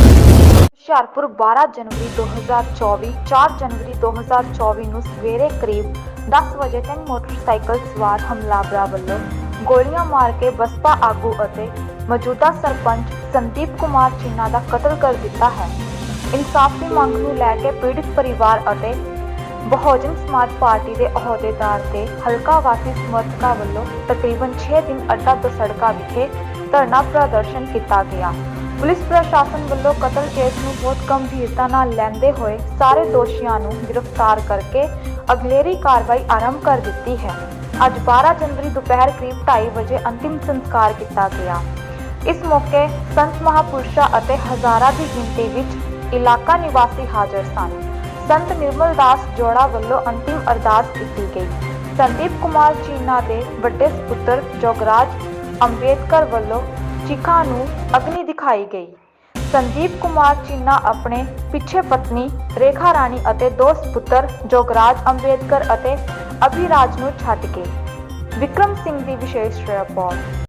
ਹੁਸ਼ਿਆਰਪੁਰ 12 ਜਨਵਰੀ 2024 4 ਜਨਵਰੀ 2024 ਨੂੰ ਸਵੇਰੇ ਕਰੀਬ 10 ਵਜੇ ਤਿੰਨ ਮੋਟਰਸਾਈਕਲ ਸਵਾਰ ਹਮਲਾਵਰਾਂ ਵੱਲੋਂ ਗੋਲੀਆਂ ਮਾਰ ਕੇ ਬਸਪਾ ਆਗੂ ਅਤੇ ਮੌਜੂਦਾ ਸਰਪੰਚ ਸੰਦੀਪ ਕੁਮਾਰ ਚੀਨਾ ਦਾ ਕਤਲ ਕਰ ਦਿੱਤਾ ਹੈ। ਇਨਸਾਫ ਦੀ ਮੰਗ ਨੂੰ ਲੈ ਕੇ ਪੀੜਿਤ ਪਰਿਵਾਰ ਅਤੇ ਬਹੁਜਨ ਸਮਾਜ ਪਾਰਟੀ ਦੇ ਅਹੁਦੇਦਾਰ ਤੇ ਹਲਕਾ ਵਾਸੀ ਸਮਰਥਕਾਂ ਵੱਲੋਂ ਤਕਰੀਬਨ 6 ਦਿਨ ਅੱਡਾ ਤੋਂ ਸੜਕਾਂ ਵਿਖੇ ਧਰਨਾ ਪ੍ਰਦਰਸ਼ਨ ਕੀਤਾ ਗਿਆ। ਪੁਲਿਸ ਪ੍ਰਸ਼ਾਸਨ ਵੱਲੋਂ ਕਤਲ ਕੇਸ ਨੂੰ ਬਹੁਤ ਗੰਭੀਰਤਾ ਨਾਲ ਲੈਂਦੇ ਹੋਏ ਸਾਰੇ ਦੋਸ਼ੀਆਂ ਨੂੰ ਗ੍ਰਿਫਤਾਰ ਕਰਕੇ ਅਗਲੇਰੀ ਕਾਰਵਾਈ ਆਰੰਭ ਕਰ ਦਿੱਤੀ ਹੈ। ਅੱਜ 12 ਜਨਵਰੀ ਦੁਪਹਿਰ ਕਰੀਬ 2:30 ਵਜੇ ਅੰਤਿਮ ਸੰਸਕਾਰ ਕੀਤਾ ਗਿਆ। ਇਸ ਮੌਕੇ ਸੰਤ ਮਹਾਪੁਰਸ਼ਾਂ ਅਤੇ ਹਜ਼ਾਰਾਂ ਦੀ ਗਿਣਤੀ ਵਿੱਚ ਇਲਾਕਾ ਨਿਵਾਸੀ ਹਾਜ਼ਰ ਸਨ। ਸੰਤ ਨਿਰਮਲ ਦਾਸ ਜੋੜਾ ਵੱਲੋਂ ਅੰਤਿਮ ਅਰਦਾਸ ਕੀਤੀ ਗਈ। ਸੰਦੀਪ ਕੁਮਾਰ ਚੀਨਾ ਦੇ ਵੱਡੇ ਸੁਪੁੱਤਰ ਜੋਗਰਾਜ ਅੰਬੇਦਕਰ ਵੱਲੋਂ ਚਿਖਾ ਨੂੰ ਅਗਨੀ ਦਿਖਾਈ ਗਈ। ਸੰਦੀਪ ਕੁਮਾਰ ਚੀਨਾ ਆਪਣੇ ਪਿੱਛੇ ਪਤਨੀ ਰੇਖਾ ਰਾਣੀ ਅਤੇ ਦੋ ਸੁਪੁੱਤਰ ਜੋਗਰਾਜ ਅੰਬੇਦਕਰ ਅਤੇ ਅਭਿਰਾਜ ਨੂੰ ਛੱਡ ਕੇ। ਵਿਕਰਮ ਸਿੰਘ ਦੀ ਵਿਸ਼ੇਸ਼ ਰਿਪੋਰਟ।